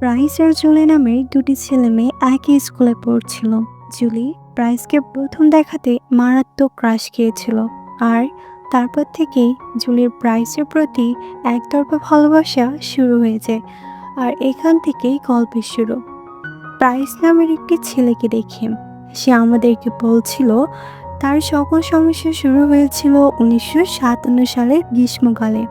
Price আর Julie নামের দুটি ছেলে মেয়ে একই স্কুলে পড়ছিল। জুলি প্রাইসকে প্রথম দেখাতে মারাত্মক ক্রাশ খেয়েছিল আর তারপর থেকেই জুলির প্রাইসের প্রতি একতরফা ভালোবাসা শুরু হয়েছে আর এখান থেকেই গল্পের শুরু। প্রাইস নামের একটি ছেলেকে দেখে সে আমাদেরকে বলছিল, তার সকল সমস্যা শুরু হয়েছিল উনিশশো সাতান্ন সালের গ্রীষ্মকালে।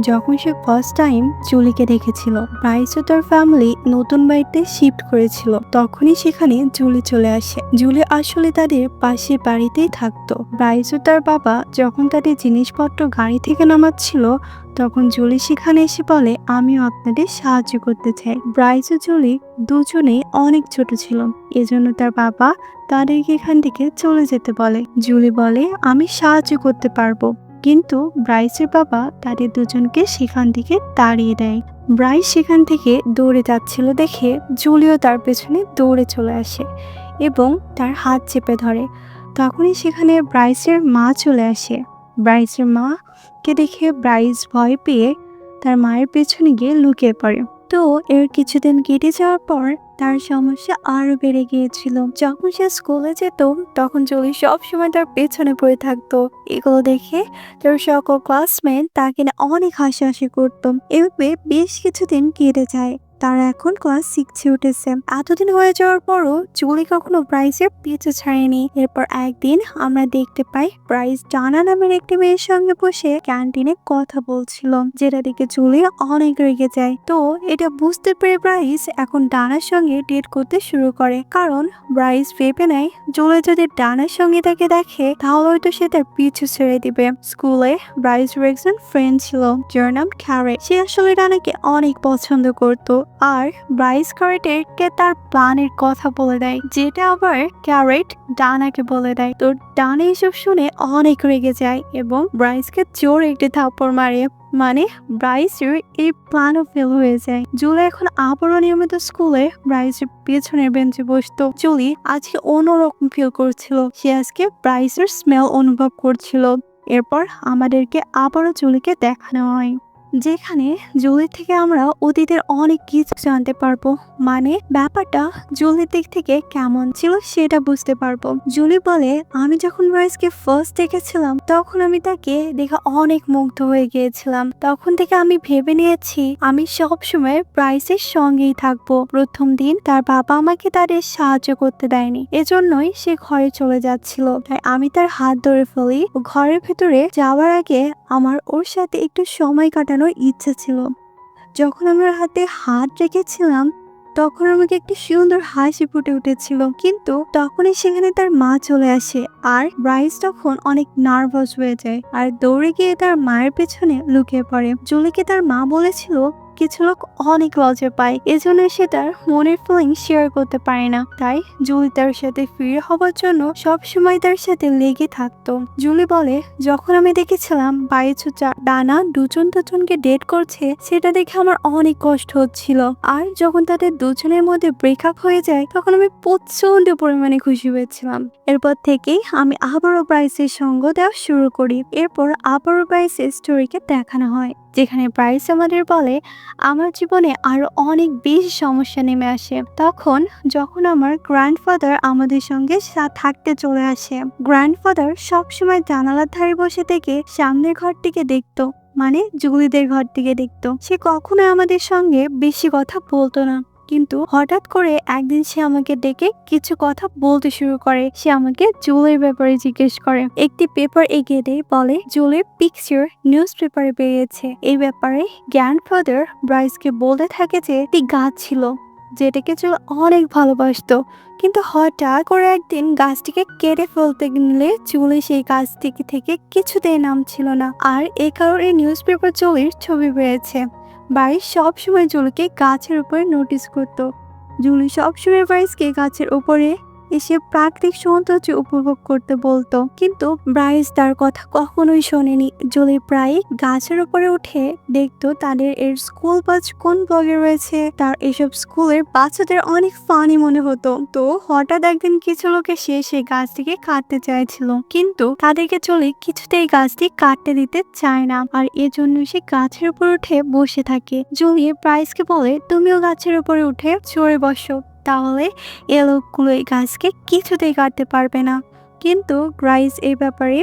যখন সে ফার্স্ট টাইম জুলিকে দেখেছিল প্রাইস ও তার ফ্যামিলি নতুন বাড়িতে শিফট করেছিল। তখনই সেখানে জুলি চলে আসে। জুলি আসলে তাদের পাশে বাড়িতেই থাকতো। প্রাইস ও তার বাবা যখন তাদের জিনিসপত্র গাড়ি থেকে নামাচ্ছিল, তখন জুলি সেখানে এসে বলে, আমিও আপনাদের সাহায্য করতে চাই। ব্রাইস ও জুলি দুজনেই অনেক ছোট ছিল। এজন্য তার বাবা তাদেরকে এখান থেকে চলে যেতে বলে। জুলি বলে, আমি সাহায্য করতে পারব। কিন্তু ব্রাইসের বাবা তাদের দুজনকে সেখান থেকে তাড়িয়ে দেয়। ব্রাইস সেখান থেকে দৌড়ে যাচ্ছিল দেখে জুলিও তার পেছনে দৌড়ে চলে আসে এবং তার হাত চেপে ধরে। তখনই সেখানে ব্রাইসের মা চলে আসে। ব্রাইসের মাকে দেখে ব্রাইস ভয় পেয়ে তার মায়ের পেছনে গিয়ে লুকিয়ে পড়ে। তো এর কিছুদিন কেটে যাওয়ার পর তার সমস্যা আরও বেড়ে গিয়েছিল। যখন সে স্কুলে যেত, তখন জলি সব সময় তার পেছনে পড়ে থাকতো। এগুলো দেখে তার সকল ক্লাসমেট তাকে অনেক অনেক হাসাহাসি করতো। এভাবে বেশ কিছুদিন কেটে যায়। তারা এখন ক্লাস সিক্সে উঠেছে। এতদিন হয়ে যাওয়ার পরও জুলি কখনো প্রাইসের পিছু ছাড়েনি। এরপর একদিন আমরা দেখতে পাই প্রাইস ডানা নামের একটি মেয়ের সঙ্গে বসে ক্যান্টিনে কথা বলছিল, যেটা দেখে জুলি অনেক রেগে যায়। তো এটা বুঝতে পেরে ব্রাইস এখন ডানার সঙ্গে ডেট করতে শুরু করে। কারণ ব্রাইস ভেবে নেয় জুলি যদি ডানার সঙ্গে তাকে দেখে, তাহলে হয়তো সে তার পিছু ছেড়ে দিবে। স্কুলে ব্রাইস একজন ফ্রেন্ড ছিল, যার নাম ক্যারেট। সে আসলে ডানাকে অনেক পছন্দ করতো। আর ব্রাইস ক্যারেটেরকে তার প্ল্যানের কথা বলে দেয়, যেটা আবার ক্যারেট ডানাকে বলে দেয়। তো ডানা এসব শুনে অনেক রেগে যায় এবং ব্রাইসকে জোর একটি থাপ্পড় মারে মানে ব্রাইসের এই প্ল্যানও ফেল হয়ে যায়। জুলি এখন আবারও নিয়মিত স্কুলে ব্রাইসের পেছনের বেঞ্চে বসতো। জুলি আজকে অন্যরকম ফিল করছিল। সে আজকে ব্রাইসের স্মেল অনুভব করছিল। এরপর আমাদেরকে আবারও জুলিকে দেখানো হয়। যেখানে জুলির থেকে আমরা অতীতের অনেক কিছু জানতে পারব। মানে ব্যাপারটা জুলির দিক থেকে কেমন ছিল সেটা বুঝতে পারব। জুলি বলে, আমি যখন ব্রাইসকে ফার্স্ট দেখেছিলাম, তখন আমি তাকে দেখে অনেক মুগ্ধ হয়ে গিয়েছিলাম। তখন থেকে আমি ভেবে নিয়েছি, আমি সব সময় ব্রাইসের সঙ্গেই থাকব। প্রথম দিন তার বাবা আমাকে তাদের সাহায্য করতে দেয়নি। এজন্যই সে ঘরে চলে যাচ্ছিল। তাই আমি তার হাত ধরে ফেলি। ঘরের ভেতরে যাওয়ার আগে আমার ওর সাথে একটু সময় কাটানোর ইচ্ছে ছিল। যখন আমার হাতে হাত রেখেছিলাম, তখন আমাকে একটি সুন্দর হাসি ফুটে উঠেছিল। কিন্তু তখনই সেখানে তার মা চলে আসে আর ব্রাইস তখন অনেক নার্ভাস হয়ে যায় আর দৌড়ে গিয়ে তার মায়ের পেছনে লুকিয়ে পড়ে। জুলিকে তার মা বলেছিল কিছু লোক অনেক লজ্জা পায়। এজন্য সে তার মনের ফিলিং শেয়ার করতে পারে না। তাই জুলি তার সাথে ফিরে হবার জন্য সব সময় তার সাথে লেগে থাকতো। জুলি বলে, যখন আমি দেখেছিলাম বাইচু ডানা দুজন দুজনকে ডেট করছে, সেটা দেখে আমার অনেক কষ্ট হচ্ছিল। আর যখন তাদের দুজনের মধ্যে ব্রেকআপ হয়ে যায়, তখন আমি প্রচণ্ড পরিমাণে খুশি হয়েছিলাম। এরপর থেকেই আমি আবারও ব্রাইসের সঙ্গ দেওয়া শুরু করি। এরপর আবারও ব্রাইসের স্টোরিকে দেখানো হয়। যেখানে প্রাইস আমাদের বলে, আমার জীবনে আরও অনেক বেশি সমস্যা নেমে আসে। তখন যখন আমার গ্র্যান্ডফাদার আমাদের সঙ্গে থাকতে চলে আসে গ্র্যান্ডফাদার সবসময় জানালার ধারে বসে থেকে সামনের ঘরটিকে দেখতো মানে জুলিদের ঘরটিকে দেখতো। সে কখনো আমাদের সঙ্গে বেশি কথা বলতো না। কিন্তু হঠাৎ করে একদিন সে আমাকে ডেকে কিছু কথা বলতে শুরু করে। সে আমাকে জুলের ব্যাপারে জিজ্ঞেস করে। একটি পেপার এগিয়ে দেয় বলে জুলের পিকচার নিউজ পেপারে বেরিয়েছে। এই ব্যাপারে গ্র্যান্ডফাদার ব্রাইসকে বলতে থাকে যে, একটি গাছ ছিল, যেটাকে জুল অনেক ভালোবাসতো। কিন্তু হঠাৎ করে একদিন গাছটিকে কেটে ফেলতে নিলে চুলে সেই গাছটিকে থেকে কিছুতেই নাম ছিল না। আর এই কারণে নিউজ পেপার চুলির ছবি পেয়েছে বাড়ির সবসময় জুলুকে গাছের উপরে নোটিস করতো। জুলু সবসময় বাইসকে গাছের উপরে এসে প্রাকৃতিক সৌন্দর্য উপভোগ করতে বলতো। কিন্তু ব্রাইস তার কথা কখনোই শোনেনি। জুলি প্রায় গাছের উপরে উঠে দেখতো তাদের এর স্কুল বাস কোন ব্লগে রয়েছে। তার এসব স্কুলের বাচ্চাদের অনেক ফানি মনে হতো। তো হঠাৎ একদিন কিছু লোকে সে সেই গাছটিকে কাটতে চাইছিল। কিন্তু তাদেরকে চলে কিছুতেই গাছটি কাটতে দিতে চায় না। আর এজন্য সে গাছের উপর উঠে বসে থাকে। জুলি প্রাইসকে বলে, তুমিও গাছের উপরে উঠে চড়ে বসো। তাহলে এ লোকগুলো এই গাছকে কিছুতেই কাটতে পারবে না। কিন্তু গ্রাইস এই ব্যাপারে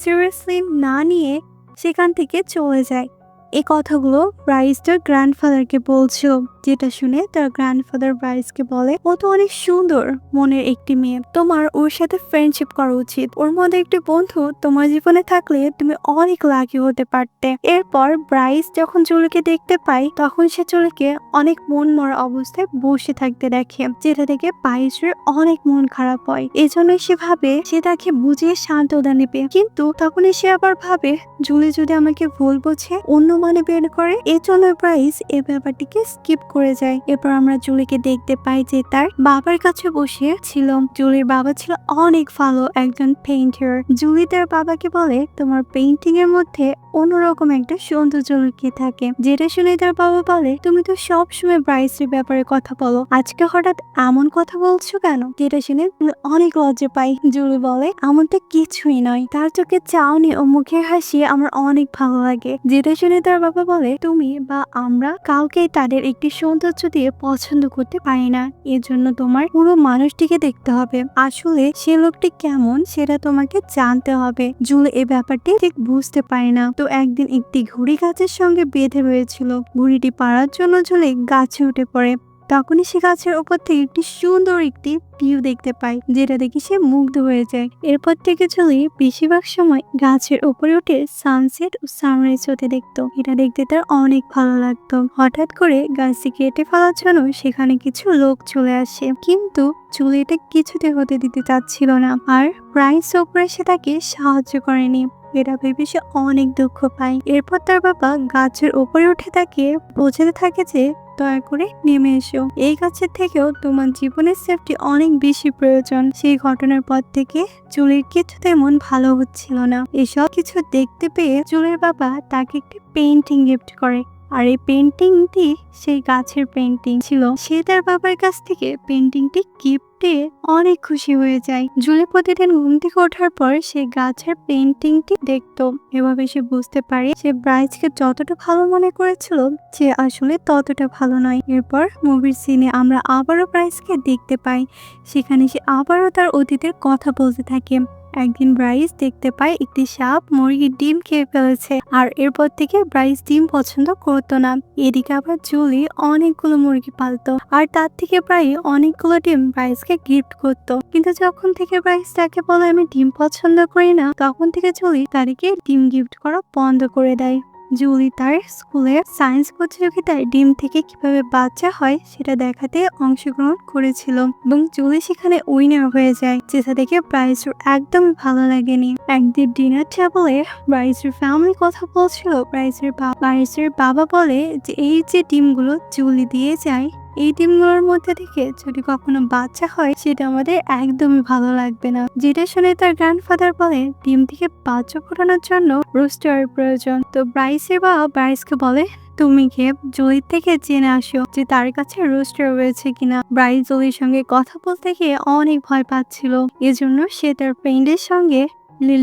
সিরিয়াসলি না নিয়ে সেখান থেকে চলে যায়। এই কথাগুলো ব্রাইস তার গ্র্যান্ডফাদারকে বলছিল যেটা শুনে তার গ্র্যান্ডফাদার ব্রাইসকে বলে, ও তো অনেক সুন্দর মনের একটি মেয়ে। তোমার ওর সাথে ফ্রেন্ডশিপ করা উচিত। ওর মধ্যে একটি বন্ধু তোমার জীবনে থাকলে তুমি অনেক লাকি হতে পারতে। এরপর ব্রাইস যখন জুলিকে দেখতে পায়, তখন সে চুলকে অনেক মন মরা অবস্থায় বসে থাকতে দেখে, যেটা থেকে পায়েসের অনেক মন খারাপ হয়। এজন্যই সে ভাবে সে তাকে বুঝিয়ে সান্ত্বনা নেবে কিন্তু তখনই সে আবার ভাবে, জুলি যদি আমাকে ভুল বোঝে, অন্য মানে বের করে, এ চলো প্রাইস এ ব্যাপারটিকে স্কিপ করে যায় এরপর আমরা জুলিকে দেখতে পাই যে তার বাবার কাছে বসে ছিল। জুলির বাবা ছিল অনেক ভালো একজন পেইন্টার জুলি তার বাবাকে বলে, তোমার পেইন্টিং এর মধ্যে অন্যরকম একটা সৌন্দর্য লুকিয়ে থাকে। যেটা শুনে তার বাবা বলে, তুমি তো সব সময় ব্রাইসের ব্যাপারে কথা বলো। আজকে হঠাৎ এমন কথা বলছো কেন? যেটা শুনে অনেক লজ্জা পাই। জুলি বলে, এমনটা কিছুই নয়। তার চোখে চাউনি ও মুখে হাসি আমার অনেক ভালো লাগে। যেটা শুনে তার বাবা বলে, তুমি বা আমরা কাউকেই তাদের একটি সৌন্দর্য দিয়ে পছন্দ করতে পারি না। এজন্য তোমার পুরো মানুষটিকে দেখতে হবে। আসলে সে লোকটি কেমন সেটা তোমাকে জানতে হবে। জুল এ ব্যাপারটি ঠিক বুঝতে পারে না। তো একদিন একটি ঘুড়ি গাছের সঙ্গে বেঁধে রয়েছিল। ঘুড়িটি পাড়ার জন্য ঝুলে গাছে উঠে পড়ে। তখনই সে গাছের উপর থেকে একটি সুন্দর একটি ভিউ দেখতে পায়, যেটা দেখে সে মুগ্ধ হয়ে যায়। এরপর থেকে চলে বেশিরভাগ সময় গাছের উপরে উঠে সানসেট ও সানরাইজ হতে দেখতো। এটা দেখতে তার অনেক ভালো লাগতো। হঠাৎ করে গাছটি কেটে ফেলার জন্য সেখানে কিছু লোক চলে আসে। কিন্তু চুলে এটা কিছুতে হতে দিতে চাচ্ছিল না, আর প্রাইস ওপরে সে তাকে সাহায্য করেনি। এটা ভেবে সে অনেক দুঃখ পায়। এরপর তার বাবা গাছের উপরে উঠে তাকে বোঝাতে থাকে যে, দয়া করে নেমে এসো। এই গাছের থেকেও তোমার জীবনের সেফটি অনেক বেশি প্রয়োজন। সেই ঘটনার পর থেকে চুলের কিছু তেমন ভালো হচ্ছিল না। এসব কিছু দেখতে পেয়ে চুলের বাবা তাকে একটি পেইন্টিং গিফট করে। আর এই পেন্টিংটি সেই গাছের পেন্টিং ছিল। সে তার বাবার কাছ থেকে পেন্টিংটি গিফটে অনেক খুশি হয়ে যায়। জুলি প্রতিদিন ঘুম থেকে ওঠার পর সে গাছের পেন্টিংটি দেখতো। এভাবে সে বুঝতে পারে সে ব্রাইজকে যতটা ভালো মনে করেছিল, সে আসলে ততটা ভালো নয়। এরপর মুভির সিনে আমরা আবারও ব্রাইজকে দেখতে পাই। সেখানে সে আবারও তার অতীতের কথা বলতে থাকে। একদিন ব্রাইস দেখতে পায় একটি সাপ মুরগির ডিম খেয়ে ফেলেছে, আর এরপর থেকে ব্রাইস ডিম পছন্দ করতো না। এদিকে আবার জুলি অনেকগুলো মুরগি পালতো, আর তার থেকে প্রায় অনেকগুলো ডিম ব্রাইসকে গিফট করত। কিন্তু যখন থেকে ব্রাইস তাকে বলে, আমি ডিম পছন্দ করি না, তখন থেকে জুলি তাদেরকে ডিম গিফট করা বন্ধ করে দেয়। জুলি তার স্কুলে সায়েন্স প্রতিযোগিতায় ডিম থেকে কীভাবে বাচ্চা হয় সেটা দেখাতে অংশগ্রহণ করেছিল এবং জুলি সেখানে উইনার হয়ে যায়। যেটা দেখে ব্রাইসুর একদম ভালো লাগেনি। একদিন ডিনার টেবলে ব্রাইসের ফ্যামিলি কথা বলছিল। ব্রাইসের ব্রাইসের বাবা বলে যে, এই যে ডিমগুলো জুলি দিয়ে যায় এই ডিমগুলোর মধ্যে থেকে যদি কখনো বাচ্চা হয়, সেটা আমাদের একদমই ভালো লাগবে না। যেটা শুনে তার গ্র্যান্ডফাদার বলে, ডিম থেকে বাচ্চা ফোটানোর জন্য রোস্টারের প্রয়োজন। তো ব্রাইসের বাবা ব্রাইসকে বলে, তুমি গিয়ে জলির থেকে জেনে আসো যে তার কাছে রোস্টার রয়েছে কিনা। ব্রাইস জলির সঙ্গে কথা বলতে গিয়ে অনেক ভয় পাচ্ছিল। এজন্য সে তার ফ্রেন্ডের সঙ্গে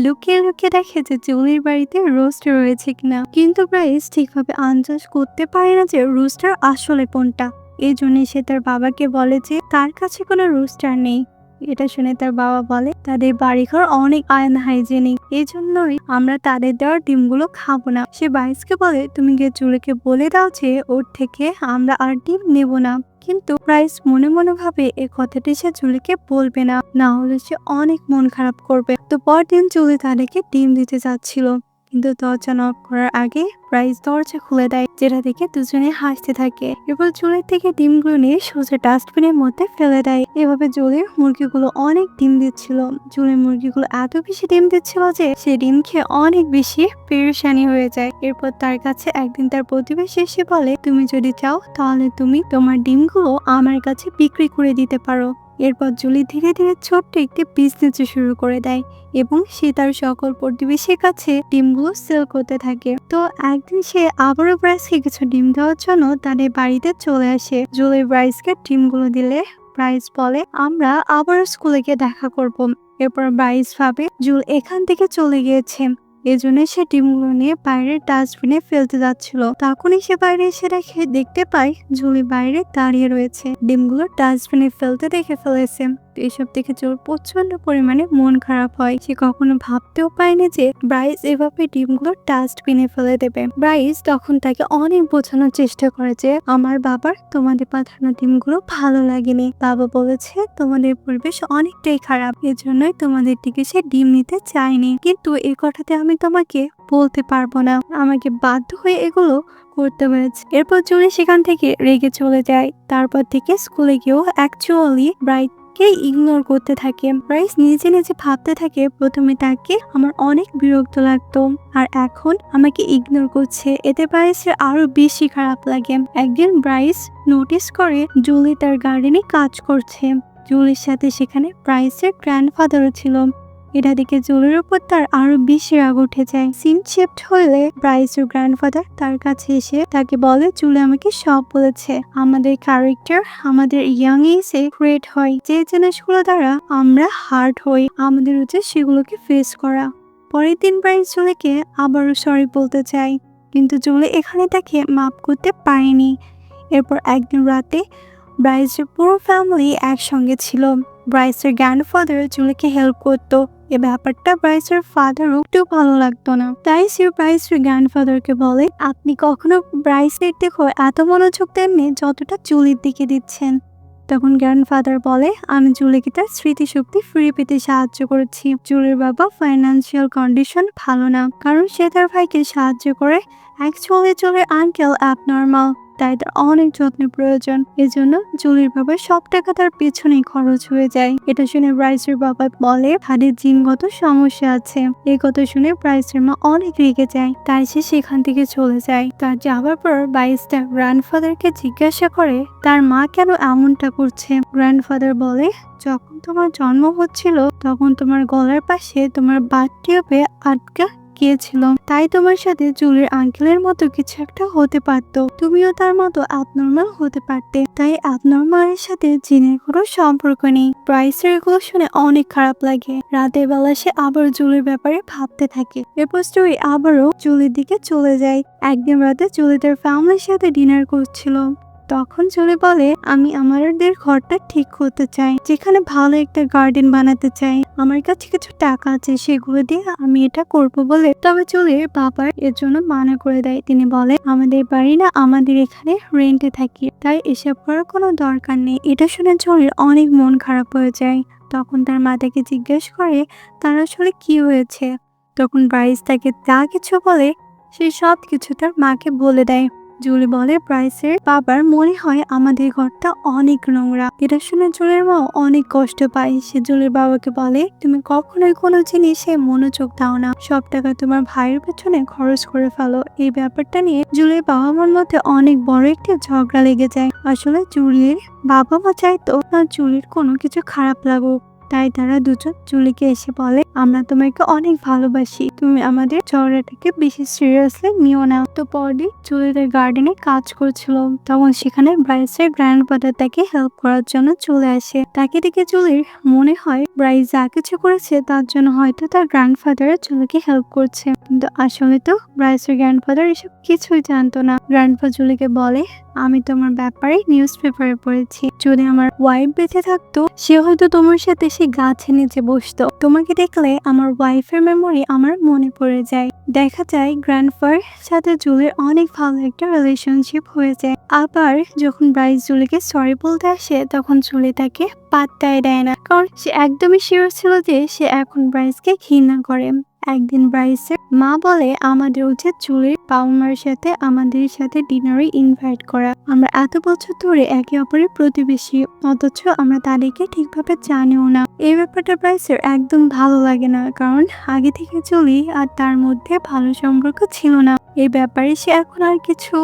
লুকিয়ে লুকিয়ে দেখে যে জুলির বাড়িতে রোস্টার রয়েছে কিনা। কিন্তু ব্রাইস ঠিকভাবে আন্দাজ করতে পারে না যে রোস্টার আসলে কোনটা। এই জন্য সে তার বাবাকে বলে যে, তার কাছে কোনো রুস্টার নেই। এটা শুনে তার বাবা বলে, তাদের বাড়িঘর অনেক আয়ন হাইজেনিক এই জন্যই আমরা তাদের দেওয়ার ডিমগুলো খাব না। সে বাইসকে বলে, তুমি গিয়ে চুলেকে বলে দাও যে, ওর থেকে আমরা আর ডিম নেব না। কিন্তু প্রাইস মনে মনে ভাবে, এ কথাটি সে জুলিকে বলবে না। না হলে সে অনেক মন খারাপ করবে। তো পরদিন জুলি তাদেরকে ডিম দিতে যাচ্ছিল। কিন্তু দরজা নক করার আগে প্রাইস দরজা খুলে দেয়, যেটা দেখে দুজনে হাসতে থাকে। এরপর চুলের থেকে ডিমগুলো নিয়ে সোজা ডাস্টবিনের মধ্যে ফেলে দেয়। এভাবে জুলের মুরগিগুলো অনেক ডিম দিচ্ছিল। জুলের মুরগিগুলো এত বেশি ডিম দিচ্ছিল যে সে ডিম খেয়ে অনেক বেশি পেরেশানি হয়ে যায়। এরপর তার কাছে একদিন তার প্রতিবেশী এসে বলে, তুমি যদি চাও তাহলে তুমি তোমার ডিমগুলো আমার কাছে বিক্রি করে দিতে পারো। এরপর জুলি ধীরে ধীরে ছোট্ট একটি বিজনেস শুরু করে দেয় এবং সে তার সকল প্রতিবেশীর কাছে ডিমগুলো সেল করতে থাকে। তো একদিন সে আবারও ব্রাইসকে কিছু ডিম দেওয়ার জন্য তাদের বাড়িতে চলে আসে। জুলি ব্রাইসকে ডিমগুলো দিলে ব্রাইস বলে, আমরা আবারও স্কুলে গিয়ে দেখা করব। এরপর ব্রাইস ভাবে জুল এখান থেকে চলে গিয়েছে। এজন্য সে ডিমগুলো নিয়ে বাইরের ডাস্টবিনে ফেলতে যাচ্ছিল। তখনই সে বাইরে এসে দেখে, দেখতে পায় জুলি বাইরে দাঁড়িয়ে রয়েছে। ডিমগুলো ডাস্টবিনে ফেলতে দেখে ফেলেছে। এসব দেখে জোর প্রচণ্ড পরিমাণে মন খারাপ হয়। সে কখনো ভাবতেও পায়নি যে ব্রাইস এভাবে ডিমগুলো ডাস্টবিনে ফেলে দেবে। ব্রাইস তখন তাকে অনেক বোঝানোর চেষ্টা করে যে, আমার বাবার তোমাদের পাঠানো ডিমগুলো ভালো লাগেনি। বাবা বলেছে তোমাদের পরিবেশ অনেকটাই খারাপ। এজন্যই তোমাদের দিকে সে ডিম নিতে চায়নি। কিন্তু এই কথাতে আমি তোমাকে বলতে পারব না। আমাকে বাধ্য হয়ে এগুলো করতে হয়েছে। এরপর জুলি সেখান থেকে রেগে চলে যায়। তারপর থেকে স্কুলে গিয়েও অ্যাকচুয়ালি ব্রাইট কে ইগনোর করতে থাকে। ব্রাইস নিজে নিজে ভাবতে থাকে, প্রথমে তাকে আমার অনেক বিরক্ত লাগতো আর এখন আমাকে ইগনোর করছে। এতে ব্রাইসের আরও বেশি খারাপ লাগে। একদিন ব্রাইস নোটিস করে জুলি তার গার্ডেনে কাজ করছে। জুলির সাথে সেখানে ব্রাইসের গ্র্যান্ডফাদারও ছিল। এটা দেখে জুলির উপর তার আরও বেশি রাগ উঠে যায়। সিন শিফট হলে ব্রাইসের গ্র্যান্ডফাদার তার কাছে এসে তাকে বলে, জুলি আমাকে সব বলেছে। আমাদের ক্যারেক্টার আমাদের ইয়াং এজে ক্রিয়েট হয়। যে জিনিসগুলো দ্বারা আমরা হার্ড হই, আমাদের উচিত সেগুলোকে ফেস করা। পরের দিন ব্রাইস জুলিকে আবারও সরি বলতে চাই কিন্তু জুলি এখানে তাকে মাফ করতে পারেনি। এরপর একদিন রাতে ব্রাইসের পুরো ফ্যামিলি একসঙ্গে ছিল। ব্রাইসের গ্র্যান্ডফাদার জুলিকে হেল্প করতো। এ ব্যাপারটা ব্রাইসের ফাদারও একটু ভালো লাগতো না। তাই সে ব্রাইসের গ্র্যান্ডফাদারকে বলে, আপনি কখনো ব্রাইসের দেখো এত মনোযোগ দেননি যতটা জুলির দিকে দিচ্ছেন? তখন গ্র্যান্ডফাদার বলে, আমি জুলিকে তার স্মৃতিশক্তি ফিরে পেতে সাহায্য করেছি? জুলির বাবা ফাইন্যান্সিয়াল কন্ডিশন ভালো না, কারণ সে তার ভাইকে সাহায্য করে। অ্যাকচুয়ালি জুলির আঙ্কেল অ্যাবনর্মাল তাই তার অনেক যত্নের প্রয়োজন। এজন্য জুলির বাবার সব টাকা তার পেছনেই খরচ হয়ে যায়। এটা শুনে ব্রাইসের বাবা বলে, হাড়ের জিনগত সমস্যা আছে। এই কথা শুনে ব্রাইসের মা অনেক রেগে যায়। তাই সে সেখান থেকে চলে যায়। তার যাওয়ার পর বাইস তার গ্র্যান্ডফাদারকে জিজ্ঞাসা করে, তার মা কেন এমনটা করছে? গ্র্যান্ডফাদার বলে, যখন তোমার জন্ম হচ্ছিল, তখন তোমার গলার পাশে তোমার বাথ টিউবে আটকা গিয়েছিল তাই তোমার সাথে জুলির আঙ্কেলের মতো কিছু একটা হতে পারত। তুমিও তার মতো আপনর্মাল হতে পারতে। তাই আপনর্মালের সাথে জিনের কোনো সম্পর্ক নেই। প্রাইসের এগুলো শুনে অনেক খারাপ লাগে। রাতের বেলা সে আবার জুলির ব্যাপারে ভাবতে থাকে। এরপর স্টোরি আবারও জুলির দিকে চলে যায়। একদিন রাতে জুলি তার ফ্যামিলির সাথে ডিনার করছিল। তখন জুলি বলে, আমি আমাদের ঘরটা ঠিক করতে চাই, যেখানে ভালো একটা গার্ডেন বানাতে চাই। আমার কাছে কিছু টাকা আছে, সেগুলো দিয়ে আমি এটা করব বলে তবে জুলির বাবার এর জন্য মানা করে দেয়। তিনি বলে, আমাদের বাড়ি না আমাদের এখানে রেন্টে থাকি, তাই এসব করার কোনো দরকার নেই। এটা শুনে জুলির অনেক মন খারাপ হয়ে যায়। তখন তার মা তাকে জিজ্ঞেস করে, তার আসলে কি হয়েছে? তখন ব্রাইস তাকে যা কিছু বলে, সে সব কিছু তার মাকে বলে দেয়। জুলি বলে প্রাইসের বাবার মনে হয় আমাদের ঘরটা অনেক নোংরা। এটা শুনে জুলির মা অনেক কষ্ট পায়। সে জুলির বাবাকে বলে, তুমি কখনোই কোনো জিনিসে মনোযোগ দাও না। সব টাকা তোমার ভাইয়ের পেছনে খরচ করে ফেলো। এই ব্যাপারটা নিয়ে জুলির বাবা মার মধ্যে অনেক বড় একটি ঝগড়া লেগে যায়। আসলে জুলির বাবা মা চাইতো না জুলির কোনো কিছু খারাপ লাগুক। তাই তারা দুজন জুলিকে এসে বলে, আমরা তোমাকে অনেক ভালোবাসি। তুমি আমাদের ঝগড়াটাকে বেশি সিরিয়াসলি নিও না। তো পরদিন জুলিদের গার্ডেনে কাজ করছিল। তখন সেখানে ব্রাইসের গ্র্যান্ডফাদার তাকে হেল্প করার জন্য চলে আসে। তাকে দেখে জুলির মনে হয়, ব্রাইস যা কিছু করেছে, তার জন্য হয়তো তার গ্র্যান্ডফাদার জুলিকে হেল্প করছে। কিন্তু আসলে তো ব্রাইসের গ্র্যান্ডফাদার এসব কিছুই জানতো না। গ্র্যান্ডফা জুলিকে বলে, আমি তোমার ব্যাপারে নিউজ পেপারে পড়েছি। যদি আমার ওয়াইফ বেঁচে থাকতো, সে হয়তো তোমার সাথে সে গাছের নিচে বসতো, তোমাকে দেখলে আমার ওয়াইফের মেমোরি আমার মনে পড়ে যায়। দেখা যায় গ্র্যান্ডফার সাথে জুলের অনেক ভালো একটা রিলেশনশিপ হয়ে যায়। আবার যখন ব্রাইস জুলিকে সরি বলতে আসে, তখন জুলি তাকে পাত্তায় দেয় না। কারণ সে একদমই শিওর ছিল যে সে এখন ব্রাইসকে ঘৃণা করে। একদিন ব্রাইসের মা বলে, আমাদের উচিত চুলের মার সাথে আমাদের সাথে ডিনারে ইনভাইট করা। আমরা এত বছর ধরে একে অপরের প্রতিবেশী, অথচ আমরা তাদেরকে ঠিকভাবে জানিও না। এই ব্যাপারটা ব্রাইসের একদম ভালো লাগে না, কারণ আগে থেকে চলি আর তার মধ্যে ভালো সম্পর্ক ছিল না। এই ব্যাপারে সে এখন আর কিছু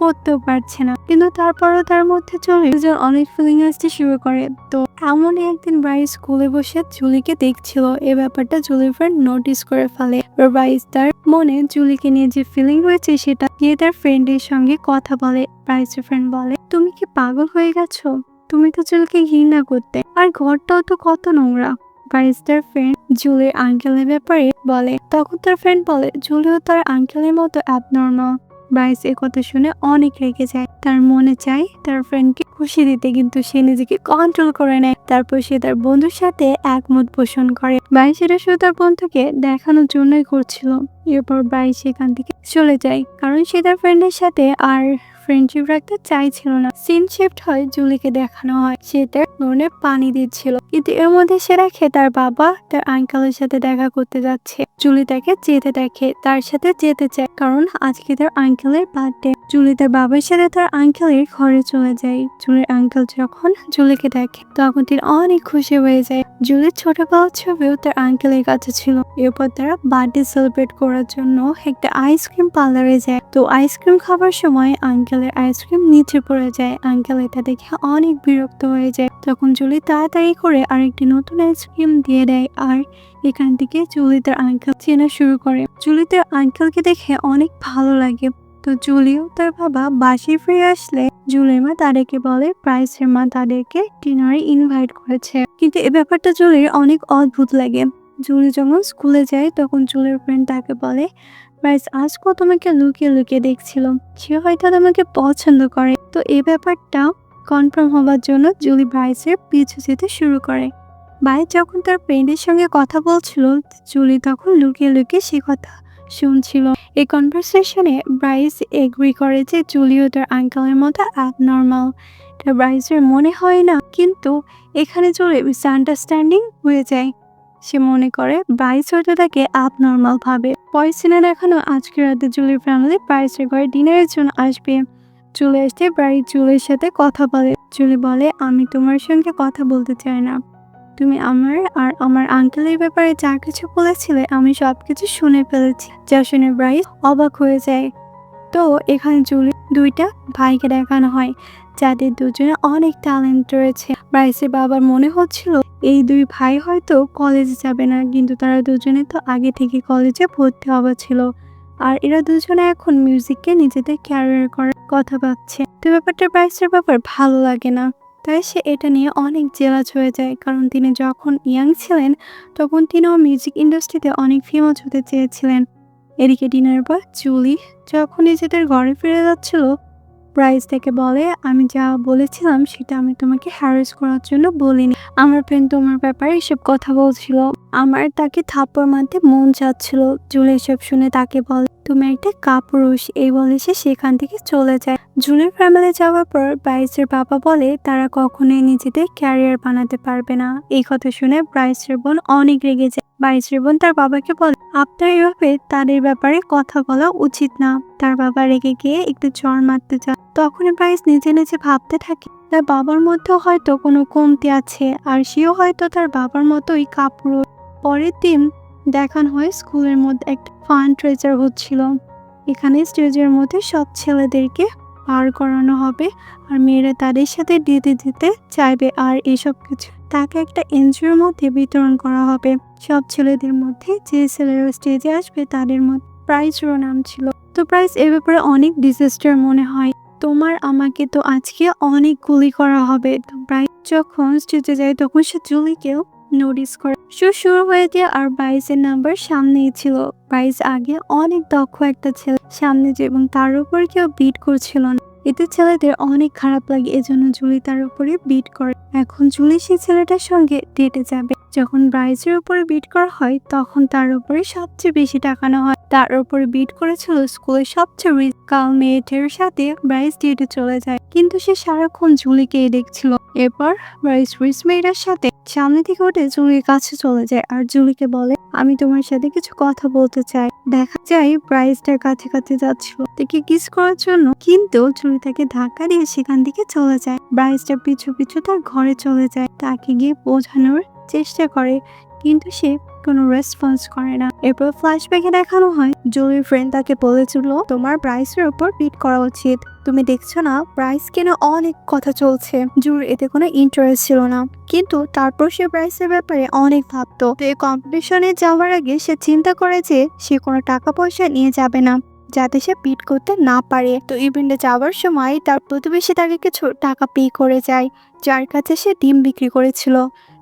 করতেও পারছে না। কিন্তু তারপরও তার মধ্যে চলে দুজন অনেক ফিলিং আসতে শুরু করে। তো এমনই একদিন ব্রাইস স্কুলে বসে জুলিকে দেখছিল। এ ব্যাপারটা জুলির ফ্রেন্ড নোটিস করে ফেলে। ব্রাইস তার মনে জুলিকে নিয়ে যে ফিলিং রয়েছে সেটা গিয়ে তার ফ্রেন্ডের সঙ্গে কথা বলে। ব্রাইসের ফ্রেন্ড বলে, তুমি কি পাগল হয়ে গেছো? তুমি তো জুলকে ঘৃণা করতে। আর ঘরটাও তো কত নোংরা। ব্রাইসটার ফ্রেন্ড জুলির আঙ্কেলের ব্যাপারে বলে। তখন তার ফ্রেন্ড বলে জুলিও তার আঙ্কেলের মতো অ্যাবনর্মাল ব্রাইস এ কথা শুনে অনেক রেগে যায়। তার মনে চায় তার ফ্রেন্ডকে খুশি দিতে, কিন্তু সে নিজেকে কন্ট্রোল করে নেয়। তারপর সে তার বন্ধুর সাথে একমত পোষণ করে। ব্রাইস এটা শুধু তার বন্ধুকে দেখানোর জন্যই করছিল এরপর ব্রাইস এখান থেকে চলে যায়। কারণ সে তার ফ্রেন্ডের সাথে আর ফ্রেন্ডশিপ রাখতে চাইছিল না। সিন শিফট হয়, জুলিকে দেখানো হয়। সে তার মনে পানি দিচ্ছিল। কিন্তু এর মধ্যে সে দেখে তার বাবা তার আঙ্কেলের সাথে দেখা করতে যাচ্ছে। জুলি তাকে যেতে দেখে, তার সাথে যেতে চায়। কারণ আজকে তার আঙ্কেলের বার্থডে জুলি তার বাবার সাথে তার আঙ্কেলের ঘরে চলে যায়। জুলির আঙ্কেল যখন জুলিকে দেখে, তখন তিনি অনেক খুশি হয়ে যায়। জুলির ছোটবেলার ছবিও তার আঙ্কেলের কাছে ছিল। এরপর তারা বার্থডে সেলিব্রেট করার জন্য একটা আইসক্রিম পার্লারে যায়। তো আইসক্রিম খাবার সময় আঙ্কেলের আইসক্রিম নিচে পড়ে যায়। আঙ্কেল এটা দেখে অনেক বিরক্ত হয়ে যায়। তখন জুলি তাড়াতাড়ি করে আরেকটি নতুন আইসক্রিম দিয়ে দেয় আর এখান থেকে জুলি তার আঙ্কেল চেনা শুরু করে। জুলি তার আঙ্কেলকে দেখে অনেক ভালো লাগে। তো জুলিও তার বাবা বাসে ফিরে আসলে জুলির মা তাদেরকে বলে প্রাইসের মা তাদেরকে ডিনারে ইনভাইট করেছে। কিন্তু এ ব্যাপারটা জুলির অনেক অদ্ভুত লাগে। জুলি যখন স্কুলে যায় তখন জুলির ফ্রেন্ড তাকে বলে প্রাইস আজকেও তোমাকে লুকিয়ে লুকিয়ে দেখছিল সে হয়তো তোমাকে পছন্দ করে। তো এই ব্যাপারটা কনফার্ম হওয়ার জন্য জুলি ব্রাইসের পিছু যেতে শুরু করে। বাইরে যখন তার ফ্রেন্ডের সঙ্গে কথা বলছিল, জুলি তখন লুকিয়ে লুকিয়ে সে কথা শুনছিল। এই কনভারসেশনে ব্রাইস এগ্রি করে যে জুলিও তার আঙ্কেলের মতো অ্যাবনর্মাল এটা ব্রাইসের মনে হয় না, কিন্তু এখানে জুলি মিসআন্ডারস্ট্যান্ডিং হয়ে যায়। সে মনে করে ব্রাইস হয়তো তাকে অ্যাবনর্মাল ভাবে। পরের সিনে দেখানো আজকে রাতে জুলির ফ্যামিলি ব্রাইসের ঘরে ডিনারের জন্য আসবে। চলে আসতে ব্রাইস জুলির সাথে কথা বলে। জুলি বলে, আমি তোমার সঙ্গে কথা বলতে চাই না। তুমি আমার আর আমার আঙ্কেলের ব্যাপারে যা কিছু বলেছিলে, আমি সব কিছু শুনে ফেলেছি। যা শুনে ব্রাইস অবাক হয়ে যায়। তো এখানে জুলি দুইটা ভাইকে দেখানো হয়। যাদের দুজনে অনেক ট্যালেন্ট রয়েছে। ব্রাইসের বাবার মনে হচ্ছিল, এই দুই ভাই হয়তো কলেজে যাবে না, কিন্তু তারা দুজনে তো আগে থেকে কলেজে ভর্তি হওয়া ছিল। আর এরা দুজনে এখন মিউজিককে নিজেদের ক্যারিয়ার করার কথা ভাবছে। তো ব্যাপারটা ব্রাইসের ব্যাপার ভালো লাগে না। তাই সে এটা নিয়ে অনেক জেলাস হয়ে যায়, কারণ তিনি যখন ইয়াং ছিলেন, তখন তিনিও মিউজিক ইন্ডাস্ট্রিতে অনেক ফেমাস হতে চেয়েছিলেন। এদিকে ডিনার পর জুলি যখন নিজেদের ঘরে ফিরে যাচ্ছিল প্রাইজ থেকে বলে, আমি যা বলেছিলাম সেটা আমি তোমাকে হ্যারাস করার জন্য বলিনি। আমার ফ্রেন্ড তোমার ব্যাপারে এসব কথা বলছিল। আমার তাকে থাপ্পড় মারতে মন চাচ্ছিল। জুলি এসব শুনে তাকে বলে, তুমি একটা কাপুরুষ। এই বলে সে সেখান থেকে চলে যায়। জুলির ফ্যামিলি যাওয়ার পর ব্রাইসের বাবা বলে, তারা কখনোই নিজেদের ক্যারিয়ার বানাতে পারবে না। এই কথা শুনে ব্রাইসের বোন অনেক রেগে যায়। ব্রাইসের বোন তার বাবাকে বলে, আপনার এভাবে তাদের ব্যাপারে কথা বলা উচিত না। তার বাবা রেগে গিয়ে একটু জ্বর মারতে যায়। তখন ব্রাইস নিজে নিজে ভাবতে থাকে, তার বাবার মধ্যেও হয়তো কোনো কমতি আছে, আর সেও হয়তো তার বাবার মতোই কাপড়। পরের দিন দেখানো হয় স্কুলের মধ্যে একটা ফান্ড ট্রেজার হচ্ছিল। এখানে স্টেজের মধ্যে সব ছেলেদেরকে পার করানো হবে। আর মেয়েরা তাদের সাথে দিতে দিতে চাইবে। আর এসব কিছু তাকে একটা এনজিওর মধ্যে বিতরণ করা হবে। সব ছেলেদের মধ্যে যে ছেলেরা স্টেজে আসবে তাদের মধ্যে প্রাইজেরও নাম ছিল। তো প্রাইজ এ ব্যাপারে অনেক ডিজাস্টার মনে হয়। তোমার আমাকে তো আজকে অনেক গুলি করা হবে। তো প্রাইজ যখন স্টেজে যায় তখন সে জুলিকেও নোটিস করে। শো শুরু হয়ে দিয়ে আর বাইজের নাম্বার সামনেই ছিল। বাইজ আগে অনেক দক্ষ একটা ছেলে সামনে যে এবং তার উপর কেউ বিট করছিল না। এতে ছেলেদের অনেক খারাপ লাগে। এজন্য জুলি তার উপরে বিট করে। এখন জুলি সেই ছেলেটার সঙ্গে ডেটে যাবে। যখন ব্রাইজের উপরে বিট করা হয়, তখন তার উপরে সবচেয়ে বেশি টাকানো হয়। তার উপরে বিট করেছিল স্কুলের সবচেয়ে রিচ কাল মেয়েটের সাথে ব্রাইস ডেটে চলে যায়। কিন্তু সে সারাক্ষণ জুলিকেই দেখছিল। এরপর ব্রাইস রিচ মেয়েটার সাথে সামনে থেকে উঠে জুলির কাছে চলে যায় আর জুলিকে বলে, আমি তোমার সাথে কিছু কথা বলতে চাই। দেখা যায় ব্রাইস তার কাছে কাছে যাচ্ছিল। তাকে কিস করার জন্য কিন্তু জুলি তাকে ধাক্কা দিয়ে সেখান থেকে চলে যায়। ব্রাইসটা পিছু পিছু তার ঘরে চলে যায়। তাকে গিয়ে বোঝানোর চেষ্টা করে, কিন্তু সে কোনো রেসপন্স করে না। এরপর ফ্ল্যাশব্যাকে দেখানো হয়, জুলির ফ্রেন্ড তাকে বলেছিল, তোমার প্রাইসের উপর বিট করা উচিত। তুমি দেখছ না প্রাইস কিনে অনেক কথা চলছে। জুর এতে কোনো ইন্টারেস্ট ছিল না। কিন্তু তারপর সে প্রাইসের ব্যাপারে অনেক ভাবতো। তো এই কম্পিটিশনে যাওয়ার আগে সে চিন্তা করে যে, সে কোনো টাকা পয়সা নিয়ে যাবে না, যাতে সে পিট করতে না পারে। তো ইভেন্টে যাওয়ার সময় তার প্রতিবেশী তাকে কিছু টাকা পে করে যায়, যার কাছে সে ডিম বিক্রি করেছিল।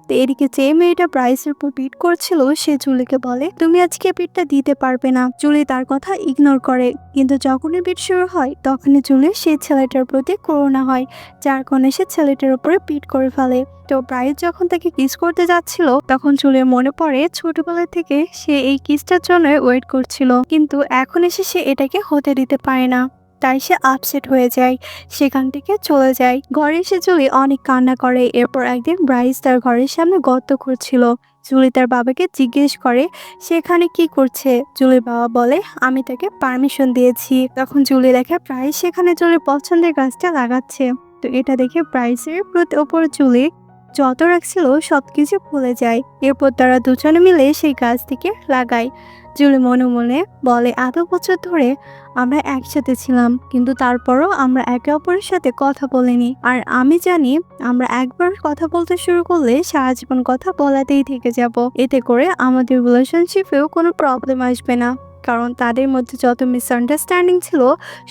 তো এদিকে যে মেয়েটা প্রাইসের উপর পিট করছিল, সে জুলিকে বলে, তুমি আজকে পিটটা দিতে পারবে না। জুলি তার কথা ইগনোর করে। কিন্তু যখনই পিট শুরু হয়, তখনই জুলির সেই ছেলেটার প্রতি করোনা হয়, যার কারণে সে ছেলেটার উপরে পিট করে ফেলে। তো প্রায় যখন তাকে কিস করতে যাচ্ছিল, তখন জুলির মনে পড়ে, ছোটবেলা থেকে সে এই কিসটার জন্য ওয়েট করছিল। কিন্তু এখন এসে সে এটাকে হতে দিতে পারে না। তাই সে আপসেট হয়ে যায়। সেখান থেকে চলে যায়। ঘরে এসে জুলি অনেক কান্না করে। এরপর একদিন ব্রাইস তার ঘরের সামনে গর্ত করছিল জুলি তার বাবাকে জিজ্ঞেস করে, সেখানে কি করছে? জুলির বাবা বলে, আমি তাকে পারমিশন দিয়েছি। তখন জুলি দেখে প্রায় সেখানে জুলির পছন্দের গাছটা লাগাচ্ছে। তো এটা দেখে প্রাইসের প্রতি ওপর জুলি যত রাখছিল সব কিছু ভুলে যায়। এরপর তারা দুজনে মিলে সেই গাছটিকে লাগায়। জুলি মনে মনে বলে, এত বছর ধরে আমরা একসাথে ছিলাম, কিন্তু তারপরও আমরা একে অপরের সাথে কথা বলিনি। আর আমি জানি আমরা একবার কথা বলতে শুরু করলে সারা জীবন কথা বলাতেই থেকে যাব। এতে করে আমাদের রিলেশনশিপেও কোনো প্রবলেম আসবে না। কারণ তাদের মধ্যে যত মিসআন্ডারস্ট্যান্ডিং ছিল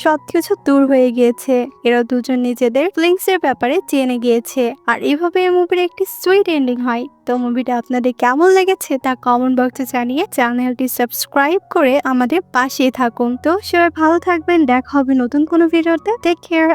সব কিছু দূর হয়ে গিয়েছে। এরা দুজন নিজেদের ফিলিংসের ব্যাপারে জেনে গিয়েছে। আর এভাবে মুভির একটি সুইট এন্ডিং হয়। তো মুভিটা আপনাদের কেমন লেগেছে তা কমেন্ট বক্সে জানিয়ে চ্যানেলটি সাবস্ক্রাইব করে আমাদের পাশে থাকুন। তো সবাই ভালো থাকবেন। দেখা হবে নতুন কোনো ভিডিওতে টেক কেয়ার